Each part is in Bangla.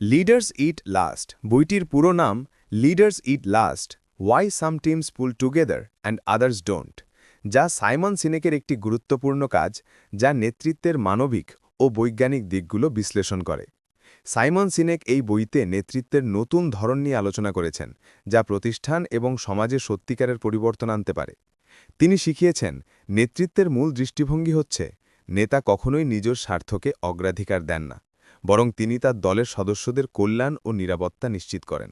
লিডার্স ইট লাস্ট বইটির পুরো নাম leaders eat last why some teams pull together and others don't যা সাইমন সিনেকের একটি গুরুত্বপূর্ণ কাজ যা নেতৃত্বের মানবিক ও বৈজ্ঞানিক দিকগুলো বিশ্লেষণ করে। সাইমন সিনেক এই বইতে নেতৃত্বের নতুন ধরন নিয়ে আলোচনা করেছেন, যা প্রতিষ্ঠান এবং সমাজে সত্যিকারের পরিবর্তন আনতে পারে। তিনি শিখিয়েছেন, নেতৃত্বের মূল দৃষ্টিভঙ্গি হচ্ছে, নেতা কখনোই নিজের স্বার্থকে অগ্রাধিকার দেন না। বরং তিনি তার দলের সদস্যদের কল্যাণ ও নিরাপত্তা নিশ্চিত করেন।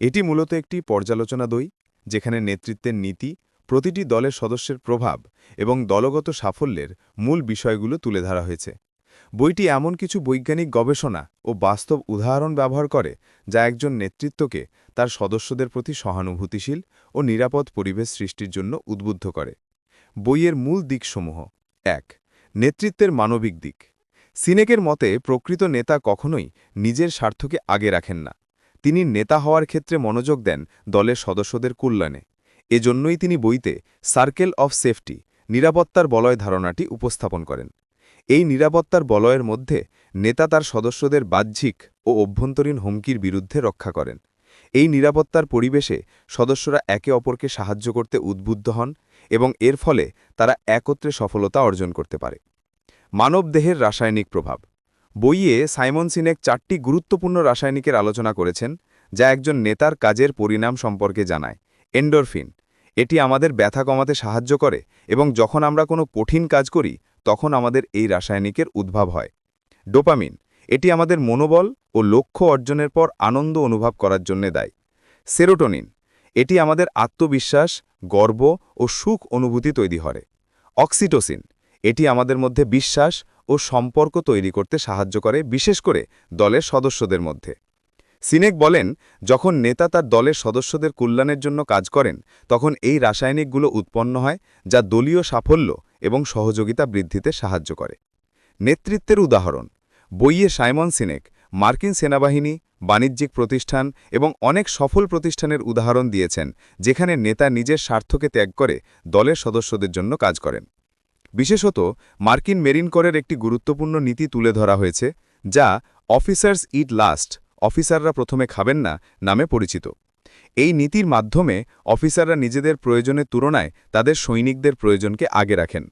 এটি মূলত একটি পর্যালোচনা দই, যেখানে নেতৃত্বের নীতি, প্রতিটি দলের সদস্যের প্রভাব এবং দলগত সাফল্যের মূল বিষয়গুলো তুলে ধরা হয়েছে। বইটি এমন কিছু বৈজ্ঞানিক গবেষণা ও বাস্তব উদাহরণ ব্যবহার করে, যা একজন নেতৃত্বকে তার সদস্যদের প্রতি সহানুভূতিশীল ও নিরাপদ পরিবেশ সৃষ্টির জন্য উদ্বুদ্ধ করে। বইয়ের মূল দিকসমূহ, এক, নেতৃত্বের মানবিক দিক। সিনেকের মতে, প্রকৃত নেতা কখনোই নিজের স্বার্থকে আগে রাখেন না। তিনি নেতা হওয়ার ক্ষেত্রে মনোযোগ দেন দলের সদস্যদের কল্যাণে। এজন্যই তিনি বইতে সার্কেল অফ সেফটি, নিরাপত্তার বলয় ধারণাটি উপস্থাপন করেন। এই নিরাপত্তার বলয়ের মধ্যে নেতা তার সদস্যদের বাহ্যিক ও অভ্যন্তরীণ হুমকির বিরুদ্ধে রক্ষা করেন। এই নিরাপত্তার পরিবেশে সদস্যরা একে অপরকে সাহায্য করতে উদ্বুদ্ধ হন এবং এর ফলে তারা একত্রে সফলতা অর্জন করতে পারে। মানবদেহের রাসায়নিক প্রভাব। বইয়ে সাইমন সিনেক চারটি গুরুত্বপূর্ণ রাসায়নিকের আলোচনা করেছেন, যা একজন নেতার কাজের পরিণাম সম্পর্কে জানায়। এন্ডোরফিন, এটি আমাদের ব্যথা কমাতে সাহায্য করে এবং যখন আমরা কোনো কঠিন কাজ করি, তখন আমাদের এই রাসায়নিকের উদ্ভাব হয়। ডোপামিন, এটি আমাদের মনোবল ও লক্ষ্য অর্জনের পর আনন্দ অনুভব করার জন্য দেয়। সেরোটোনিন, এটি আমাদের আত্মবিশ্বাস, গর্ব ও সুখ অনুভূতি তৈরি করে। অক্সিটোসিন এটি আমাদের মধ্যে বিশ্বাস ও সম্পর্ক তৈরি করতে সাহায্য করে, বিশেষ করে দলের সদস্যদের মধ্যে। সিনেক বলেন, যখন নেতা তার দলের সদস্যদের কল্যাণের জন্য কাজ করেন, তখন এই রাসায়নিকগুলো উৎপন্ন হয়, যা দলীয় সাফল্য এবং সহযোগিতা বৃদ্ধিতে সাহায্য করে। নেতৃত্বের উদাহরণ, বইয়ে সাইমন সিনেক, মার্কিন সেনাবাহিনী, বাণিজ্যিক প্রতিষ্ঠান এবং অনেক সফল প্রতিষ্ঠানের উদাহরণ দিয়েছেন, যেখানে নেতা নিজের স্বার্থকে ত্যাগ করে দলের সদস্যদের জন্য কাজ করেন। বিশেষত মার্কিন মেরিন করের একটি গুরুত্বপূর্ণ নীতি তুলে ধরা হয়েছে, যা অফিসার্স ইট লাস্ট, অফিসাররা প্রথমে খাবেন না নামে পরিচিত। এই নীতির মাধ্যমে অফিসাররা নিজেদের প্রয়োজনের তুলনায় তাদের সৈনিকদের প্রয়োজনকে আগে রাখেন।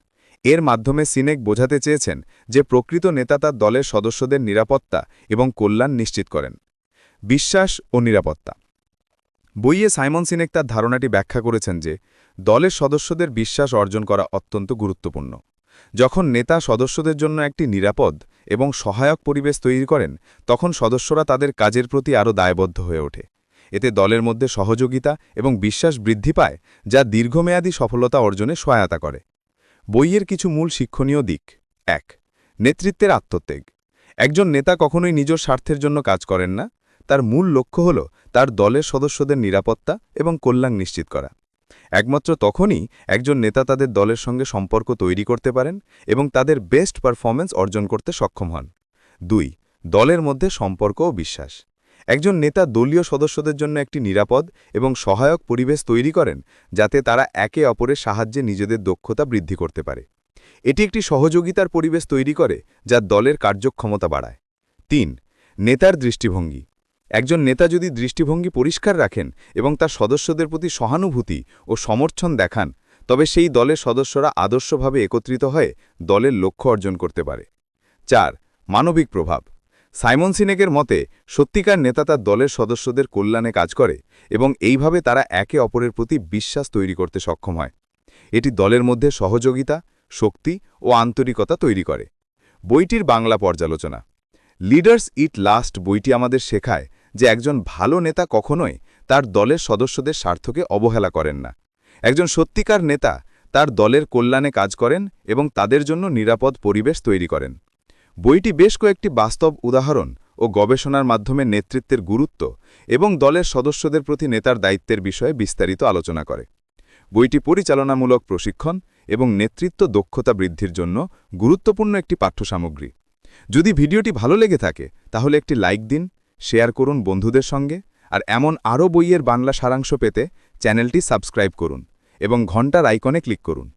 এর মাধ্যমে সিনেক বোঝাতে চেয়েছেন যে প্রকৃত নেতা তার দলের সদস্যদের নিরাপত্তা এবং কল্যাণ নিশ্চিত করেন। বিশ্বাস ও নিরাপত্তা। বইয়ে সাইমন সিনেক তার ধারণাটি ব্যাখ্যা করেছেন যে, দলের সদস্যদের বিশ্বাস অর্জন করা অত্যন্ত গুরুত্বপূর্ণ। যখন নেতা সদস্যদের জন্য একটি নিরাপদ এবং সহায়ক পরিবেশ তৈরি করেন, তখন সদস্যরা তাদের কাজের প্রতি আরও দায়বদ্ধ হয়ে ওঠে। এতে দলের মধ্যে সহযোগিতা এবং বিশ্বাস বৃদ্ধি পায়, যা দীর্ঘমেয়াদী সফলতা অর্জনে সহায়তা করে। বইয়ের কিছু মূল শিক্ষণীয় দিক। এক, নেতৃত্বের আত্মত্যাগ। একজন নেতা কখনোই নিজ স্বার্থের জন্য কাজ করেন না। তার মূল লক্ষ্য হল তার দলের সদস্যদের নিরাপত্তা এবং কল্যাণ নিশ্চিত করা। একমাত্র তখনই একজন নেতা তাদের দলের সঙ্গে সম্পর্ক তৈরি করতে পারেন এবং তাদের বেস্ট পারফরম্যান্স অর্জন করতে সক্ষম হন। দুই, দলের মধ্যে সম্পর্ক ও বিশ্বাস। একজন নেতা দলীয় সদস্যদের জন্য একটি নিরাপদ এবং সহায়ক পরিবেশ তৈরি করেন যাতে তারা একে অপরের সাহায্যে নিজেদের দক্ষতা বৃদ্ধি করতে পারে। এটি একটি সহযোগিতার পরিবেশ তৈরি করে যা দলের কার্যক্ষমতা বাড়ায়। তিন, নেতার দৃষ্টিভঙ্গি। একজন নেতা যদি দৃষ্টিভঙ্গি পরিষ্কার রাখেন এবং তার সদস্যদের প্রতি সহানুভূতি ও সমর্থন দেখান, তবে সেই দলের সদস্যরা আদর্শভাবে একত্রিত হয়ে দলের লক্ষ্য অর্জন করতে পারে। চার, মানবিক প্রভাব। সাইমন সিনেকের মতে, সত্যিকার নেতা তার দলের সদস্যদের কল্যাণে কাজ করে এবং এইভাবে তারা একে অপরের প্রতি বিশ্বাস তৈরি করতে সক্ষম হয়। এটি দলের মধ্যে সহযোগিতা, শক্তি ও আন্তরিকতা তৈরি করে। বইটির বাংলা পর্যালোচনা। লিডার্স ইট লাস্ট বইটি আমাদের শেখায় যে একজন ভালো নেতা কখনোই তার দলের সদস্যদের স্বার্থকে অবহেলা করেন না। একজন সত্যিকার নেতা তার দলের কল্যাণে কাজ করেন এবং তাদের জন্য নিরাপদ পরিবেশ তৈরি করেন। বইটি বেশ কয়েকটি বাস্তব উদাহরণ ও গবেষণার মাধ্যমে নেতৃত্বের গুরুত্ব এবং দলের সদস্যদের প্রতি নেতার দায়িত্বের বিষয়ে বিস্তারিত আলোচনা করে। বইটি পরিচালনামূলক প্রশিক্ষণ এবং নেতৃত্ব দক্ষতা বৃদ্ধির জন্য গুরুত্বপূর্ণ একটি পাঠ্যসামগ্রী। যদি ভিডিওটি ভালো লেগে থাকে, তাহলে একটি লাইক দিন শেয়ার করুন বন্ধুদের সঙ্গে আর এমন আরও বইয়ের বাংলা সারাংশ পেতে চ্যানেলটি সাবস্ক্রাইব করুন এবং ঘণ্টার আইকনে ক্লিক করুন।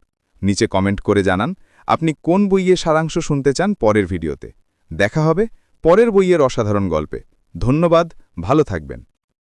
নিচে কমেন্ট করে জানান, আপনি কোন বইয়ের সারাংশ শুনতে চান পরের ভিডিওতে। দেখা হবে পরের বইয়ের অসাধারণ গল্পে। ধন্যবাদ, ভালো থাকবেন।